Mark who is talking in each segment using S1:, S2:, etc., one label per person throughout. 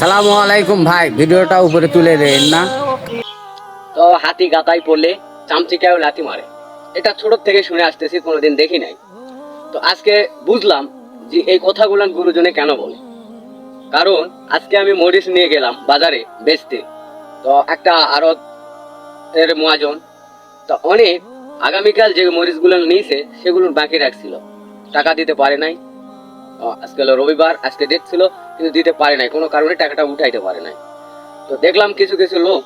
S1: সালামু আলাইকুম ভাই, ভিডিওটা উপরে তুলে দেন না।
S2: তো হাতি গাতায় পড়লে চামচিকাও লাথি মারে। এটা ছোট থেকে শুনে আসতেছি, কোনোদিন দেখি নাই। তো আজকে বুঝলাম যে এই কথাগুলো গুরুজনে কেন বলে। কারণ আজকে আমি মরিচ নিয়ে গেলাম বাজারে বেচতে। তো একটা আড়ত এর মহাজন, তো অনেক আগামীকাল যে মরিচগুলো নিয়েছে, সেগুলো বাকি রাখছিল। টাকা দিতে পারে নাই আজকে হলো রবিবার, আজকে ডেট ছিল, কিন্তু দিতে পারে নাই। কোনো কারণে টাকাটা উঠাইতে পারে নাই। তো দেখলাম কিছু কিছু লোক,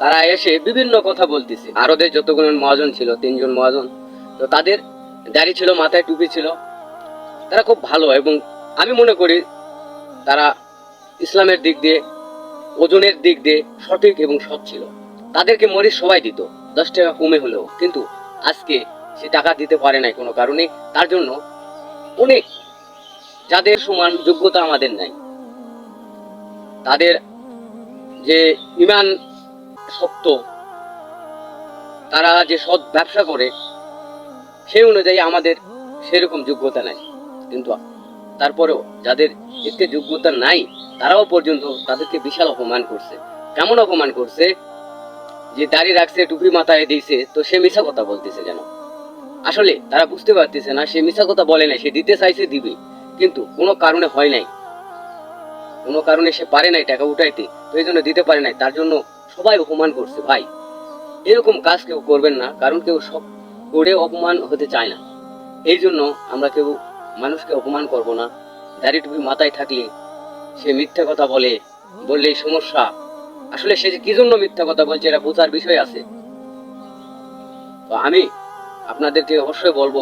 S2: তারা এসে বিভিন্ন কথা বলতেছে। আরদের যতগুলো মহাজন ছিল, তিনজন মহাজন, তো তাদের দাড়ি ছিল, মাথায় টুপি ছিল। তারা খুব ভালো এবং আমি মনে করি তারা ইসলামের দিক দিয়ে, ওজনের দিক দিয়ে সঠিক এবং সৎ ছিল। তাদেরকে মরিচ সবাই দিত, দশ টাকা কমে হলেও। কিন্তু আজকে সে টাকা দিতে পারে নাই কোনো কারণে। তার জন্য অনেক যাদের সমান যোগ্যতা আমাদের নাই। তাদের যে ইমান সত্য তারা যে সৎ ব্যবসা করে, সেই অনুযায়ী আমাদের সেরকম যোগ্যতা নাই। কিন্তু তারপরেও যাদের এতে যোগ্যতা নাই, তারাও পর্যন্ত তাদেরকে বিশাল অপমান করছে। কেমন অপমান করছে? যে দাড়ি রাখছে, টুপি মাথায় দিয়েছে, তো সে মিশা কথা বলতেছে যেন। আসলে তারা বুঝতে পারতেছে না, সে মিশা কথা বলে নাই, সে দিতে চাইছে দিবে। কিন্তু কোনো কারণে হয় নাই। কোনো কারণে সে পারে নাই টাকা উঠাইতে, তো এই জন্য দিতে পারে নাই, তার জন্য সবাই অপমান করছে, ভাই। এরকম কাজ কেউ করবেন না, কারণ কেউ সব করে অপমান হতে চায় না। এই জন্য আমরা কেউ মানুষকে অপমান করব না। দাড়ি টুপি মাথায় থাকলে সে মিথ্যা কথা বলে বললে সমস্যা। আসলে সে যে কি জন্য মিথ্যা কথা বলছে, এটা বোঝার বিষয় আছে। তো আমি আপনাদেরকে অবশ্যই বলব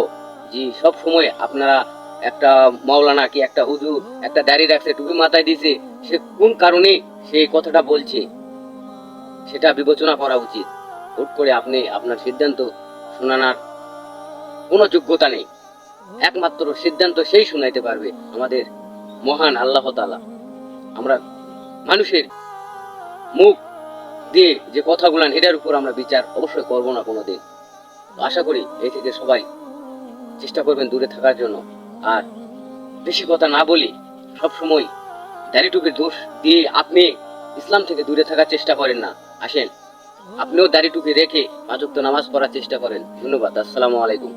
S2: যে সব সময় আপনারা একটা মাওলানা কি একটা হুজুর, একটা দাড়ি রাখছে, টুপি মাথায় দিয়েছে, সে কোন কারণে সেই কথাটা বলছে? সেটা বিবেচনা করা উচিত। হুট করে আপনি আপনার সিদ্ধান্ত শোনানোর কোনো যোগ্যতা নেই। একমাত্র সিদ্ধান্ত সেই শুনাইতে পারবে আমাদের মহান আল্লাহ তাআলা। আমরা মানুষের মুখ দিয়ে যে কথাগুলান এটার উপর আমরা বিচার অবশ্যই করব না কোনোদিন। আশা করি এই থেকে সবাই চেষ্টা করবেন দূরে থাকার জন্য। আর বেশি কথা না বলি, সব সময় দাড়িটুপির দোষ দিয়ে আপনি ইসলাম থেকে দূরে থাকার চেষ্টা করেন না। আসেন, আপনিও দাড়ি টুপি রেখে পাঁচক্ত নামাজ পড়ার চেষ্টা করেন। ধন্যবাদ, আসসালামু আলাইকুম।